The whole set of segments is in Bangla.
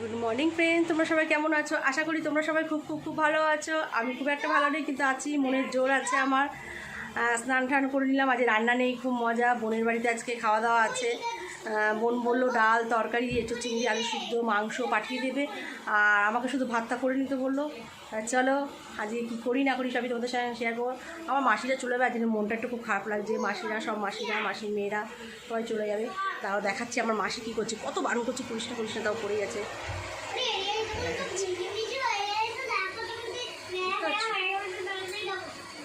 গুড মর্নিং ফ্রেন্ড তোমরা সবাই কেমন আছো? আশা করি তোমরা সবাই খুব খুব খুব ভালো আছো। আমি খুব একটা ভালো নেই, কিন্তু আছি। মনের জোর আছে আমার। স্নান টান করে নিলাম। আজ রান্না নেই, খুব মজা। বোনের বাড়িতে আজকে খাওয়া দাওয়া আছে। বোন বলল ডাল, তরকারি এঁচো চিংড়ি, আলু সিদ্ধ, মাংস পাঠিয়ে দেবে। আর আমাকে শুধু ভাতটা করে নিতে বলল। চলো, আজকে কী করি না করি সবই তোমাদের সঙ্গে শেয়ার করব। আমার মাসিরা চলে যাবে আজকে মনটা একটু খুব খারাপ লাগছে। মাসিরা, সব মাসিরা, মাসির মেয়েরা সবাই চলে যাবে। তাও দেখাচ্ছি আমার মাসি কী করছে, কত বারণ করছে, পরিষ্কার পরিষ্কার তাও পড়ে গেছে।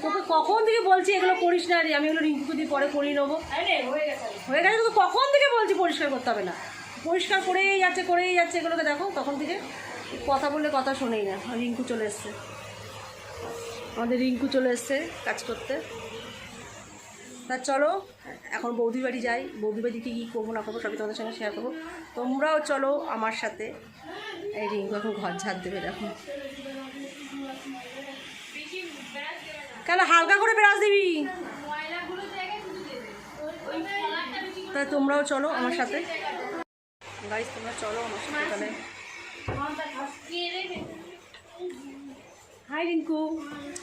তোকে কখন থেকে বলছি এগুলো করিস না রে? আমি এগুলো রিঙ্কুকে দিয়ে পরে করিয়ে নেব। হয়ে গেছে, তোকে কখন থেকে বলছি পরিষ্কার করতে হবে না? পরিষ্কার করেই যাচ্ছে করেই যাচ্ছে এগুলোকে দেখো তখন থেকে? কথা বললে কথা শোনেই না। রিঙ্কু চলে এসছে। আমাদের রিঙ্কু চলে এসছে কাজ করতে। তা চলো, এখন বৌদি বাড়ি যাই। বৌদি বাড়িতে কী করব না করব সবই তোমাদের সঙ্গে শেয়ার করব। তোমরাও চলো আমার সাথে। এই রিঙ্কু এখন ঘর ঝাড় দেবে, দেখো। কেন হালকা করে বেরাস দিবি। তা তোমরাও চলো আমার সাথে। গাইস তোমরা চলো আমার সাথে তাহলে। হাই রিঙ্কু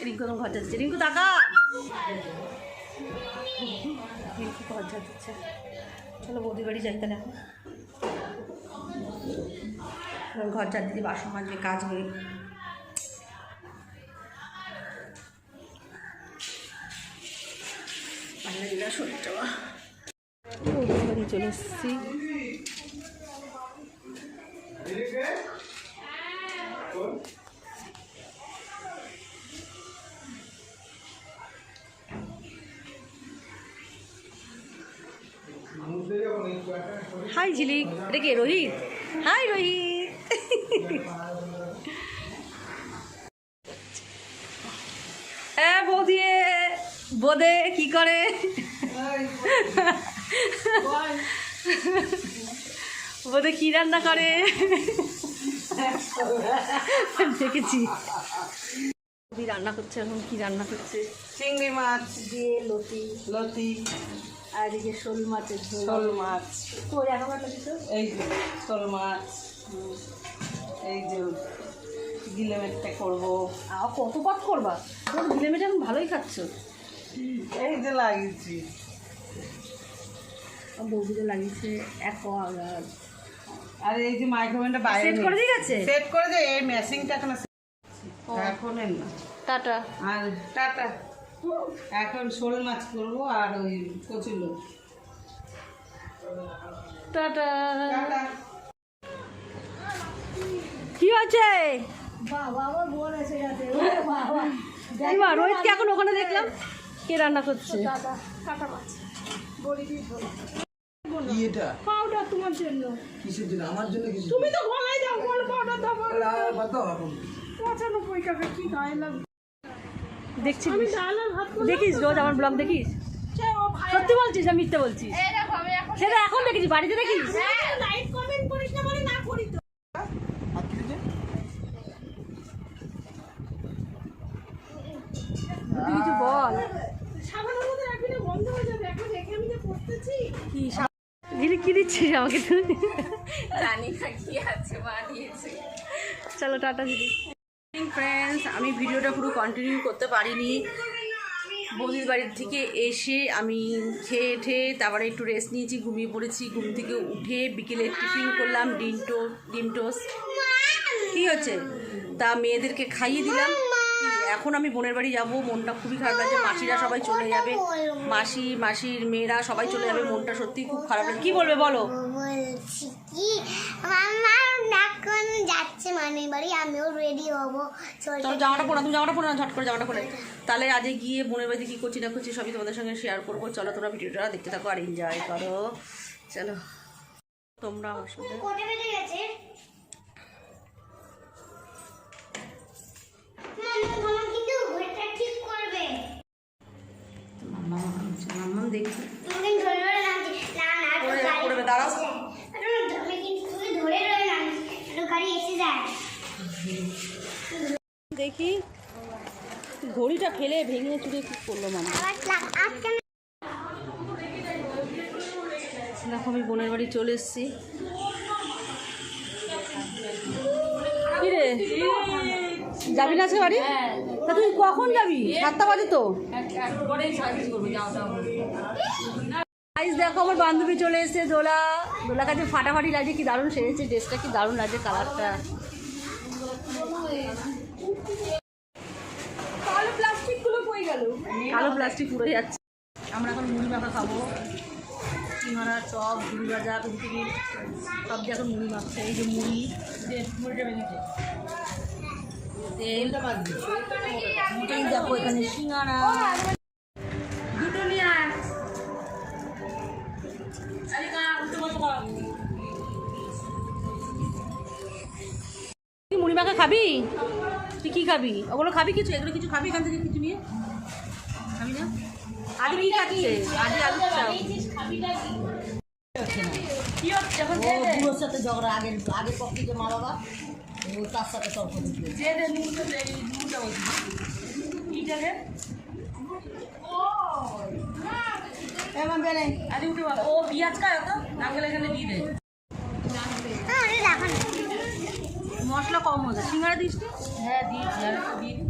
রিঙ্কু তোমার ঘর যাচ্ছে। রিঙ্কু টাকা রিঙ্কু ঘর যাচ্ছে। চলো বৌদি বাড়ি যাই তাহলে এখন। ঘর দিদি বাসন মাজবে, কাজ হয়ে। শরীরটা। চলে এসেছি। হাই ঝিলিক এটা কে রোহিত হাই রোহিত হ্যাঁ বৌদি বোদে কি করে? বোদে কি রান্না করে? দেখেছি। রান্না করছে এখন কি রান্না করছে? চিংড়ি মাছ দিয়ে লতি। লতি। আর এদিকে শোল মাছের ঝোল। শোল মাছ। কই এখন একটা কিছু এই যে শোল মাছ। এই যে গিলেমেটটা করব। আর কত পাক করবা? তোর গিলেমেটা এখন ভালোই খাচ্ছ। এই যে লাগিয়েছি। বৌদিকে লাগিয়েছে অ্যাকোয়াগার্ড আর এই যে মাইক্রোওভেনটা বাইরে সেট করে দিয়ে গেছে? সেট করে দে এই মেশিনটা এখন এখন না। টাটা। আর টাটা। এখন শোল মাছ করব আর ওই কচুলো টাটা। টাটা। কি হয়েছে? রোহিতকে এখন ওখানে দেখলাম কে রান্না করছে। এটা? পাউডার তোমার জন্য। কিসের জন্য? আমার জন্য কিছু তুমি তো গলায় দাও গল পাউডার দাও পঁচানব্বই টাকা কি গায়ে লাগবে? দেখছিস? দেখিস রোজ আমার ব্লগ দেখিস? সত্যি বলছিস আমি মিথ্যে বলছিস? সেটা এখন দেখিস বাড়িতে দেখিস? কিছু যে? তুই কিছু বল। কি সা- কি দিচ্ছিস আমাকে তুই? জানি না কি আছে মা দিয়েছে চলো টাটা দিদি। ফ্রেন্ডস আমি ভিডিওটা পুরো কন্টিনিউ করতে পারিনি। বৌদির বাড়ির থেকে এসে আমি খেয়ে ঠেয়ে তারপরে একটু রেস্ট নিয়েছি, ঘুমিয়ে পড়েছি। ঘুম থেকে উঠে বিকেলে টিফিন করলাম, ডিম টো, ডিম টোস্ট। কী হচ্ছে? তা মেয়েদেরকে খাইয়ে দিলাম। এখন আমি বোনের বাড়ি যাব। মনটা খুবই খারাপ লাগছে। মাসিরা সবাই চলে যাবে। মাসি, মাসির মেয়েরা সবাই চলে যাবে। মনটা সত্যিই খুব খারাপ লাগে কী বলবে বলো? এখন যাচ্ছে মানে বাড়ি আমিও রেডি হব। চলো জামাটা পরে তুমি জামাটা পরে না ঝট করে জামাটা পরে তাহলে আজকে গিয়ে বোনের বাড়িতে কী করছি না করছি সবই তোমাদের সঙ্গে শেয়ার করব। চলো তোমরা ভিডিওটা দেখতে থাকো আর এনজয় করো। চলো। তোমরা আমার সাথে কোটে বেজে গেছে মাম্মা মাম্মা কিন্তু ঘড়িটা ঠিক করবে মাম্মাম দেখি তুমি কিন্তু ধরে ধরে নামছি না না একটু পড়ে- গাড়ি পড়বে, দাঁড়াও। একটু তুমি কিন্তু তুমি ধরে ধরে নামছি একটু গাড়ি এসে যায় দেখি। ঘড়িটা ফেলে ভেঙে চুড়ে কি করল আবার দেখো, আমি বোনের বাড়ি চলে এসেছি। যাবি না আজকে বাড়ি? তা তুই কখন যাবি? সাতটা বাজে তো। গাইস দেখো, আমার বান্ধবী চলে এসেছে দোলা। দোলা কাছে ফাটাফাটি লাগছে, কি দারুণ সেরেছে ড্রেসটা কি দারুণ লাগছে কালারটা কালো প্লাস্টিকগুলো কই গেল কালো প্লাস্টিক পুরো যাচ্ছে। আমরা এখন মুড়ি মাখা খাব। সিঙ্গারা চপ ঝুড়ি ভাজা পৃথিবীর সব দিয়ে এখন মুড়ি মাখছে। এই যে মুড়ি মুড়িটা তেল এই দেখো এখানে সিঙ্গারা। দুটো নিয়ে মুড়ি মাখা খাবি? তুই কি খাবি? ওগুলো খাবি কিছু? এগুলো কিছু খাবি এখান থেকে কিছু নিয়ে? কি খাচ্ছে আলু ও বুড়োর সাথে ঝগড়া আগের পক্ষে যে মা বাবা ও তার সাথে তর্ক পেঁয়াজ খায় তো এখানে দিয়ে হ্যাঁ। মশলা কম হচ্ছে। সিঙ্গারা দিস হ্যাঁ দিয়েছি। আর দিই।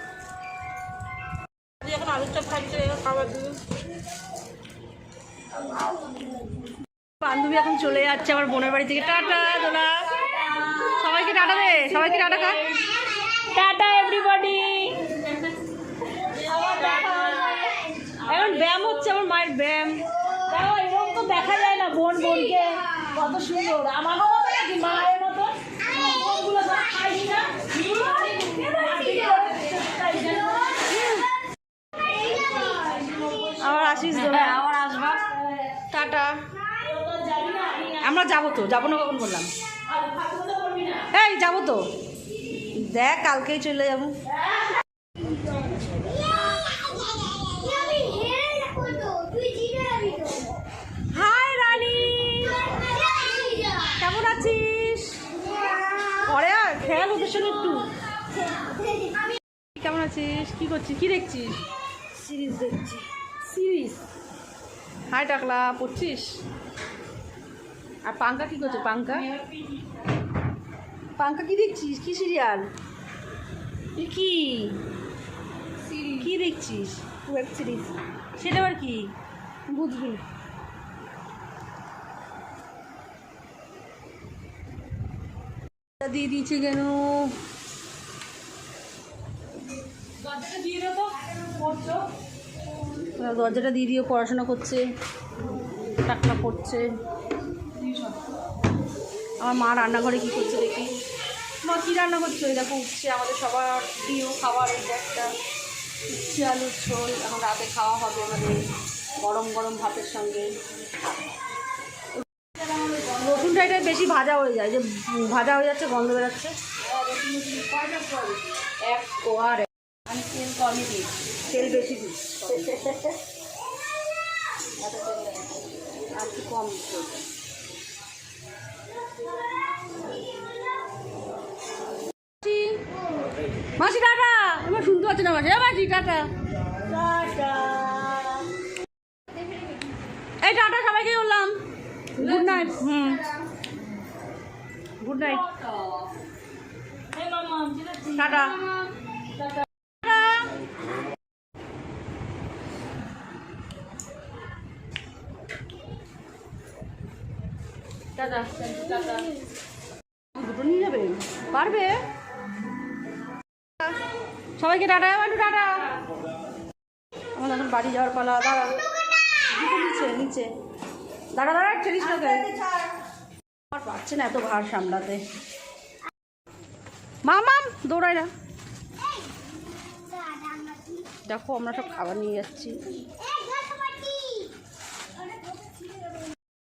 এখন খাবার বান্ধবী এখন চলে যাচ্ছে আমার বোনের বাড়ি থেকে। টাটা, দোলা। সবাইকে টাটা দে, সবাইকে টাটা খা। টাটা এভরিবডি এখন ব্যায়াম হচ্ছে, আমার মায়ের ব্যায়াম। দেখো এরকম তো দেখা যায় না, বোন, বোনকে। কত সুন্দর। আমার মতো নাকি মায়ের মতো বোনগুলো সব খাইছি না আবার আসিস আবার আসবা। টাটা। আমরা যাব তো, যাব না কখন বললাম। এই, যাব তো। দেখ, কালকেই চলে যাব। রানী। কেমন আছিস? পরে একটু। কেমন আছিস? কি করছিস? কি দেখছিস? সিরিজ দেখছি। সিরিজ হাই টাকলা পড়ছিস আর পাঙ্কা কি করছে? পাঙ্কা? পাঙ্কা কি দেখছিস? কি সিরিয়াল কি? কি দেখছিস? ওয়েব সিরিজ সেটা আবার কি? বুঝবি দিয়ে দিয়েছে কেন? দিয়ে ওরা দরজাটা দিয়ে দিয়ে পড়াশোনা করছে, টাকলা পড়ছে আমার মা রান্নাঘরে কি করছে দেখি? মা কী রান্না করছে? ওই দেখো উঠছে আমাদের সবার প্রিয় খাবার এই একটা উচ্ছে আলুর ঝোল। এখন রাতে খাওয়া হবে আমাদের গরম গরম ভাতের সঙ্গে। রসুনটা এটা বেশি ভাজা হয়ে যায়, যে ভাজা হয়ে যাচ্ছে, গন্ধ বেরোচ্ছে। এক কোয়ার। আমি তেল কমই দিয়েছি তেল বেশি দিই। আর একটু কম দিতে। মাসি, টাটা। আমার শুনতে পাচ্ছি না মাসি। মাসি টাটা। এই টাটা সবাইকে বললাম। Good night hmm. Good night tata tata tata tata দুটো নিয়ে যাবে? পারবে? সবাইকে টাটা একটু টাটা। আমার এখন বাড়ি যাওয়ার পালা দাঁড়া। নিচে নিচে। দাঁড়া দাঁড়া ছেড়িস না আমার পারছে না এত ভার সামলাতে। মামাম দৌড়াই না। দেখো আমরা সব খাবার নিয়ে যাচ্ছি।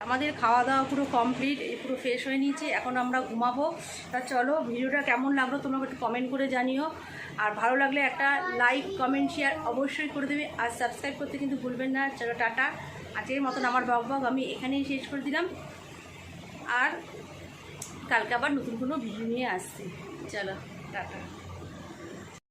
আমাদের খাওয়া দাওয়া পুরো কমপ্লিট পুরো ফ্রেশ হয়ে নিয়েছি। এখন আমরা ঘুমাবো। তা চলো, ভিডিওটা কেমন লাগল তোমরা একটু কমেন্ট করে জানিও। আর ভালো লাগলে একটা লাইক কমেন্ট শেয়ার অবশ্যই করে দেবে। আর সাবস্ক্রাইব করতে কিন্তু ভুলবেন না। চলো, টাটা। আজকের মতন আমার বক বক আমি এখানেই শেষ করে দিলাম। আর কালকে আবার নতুন কোনো ভিডিও নিয়ে আসছি। চলো, টাটা।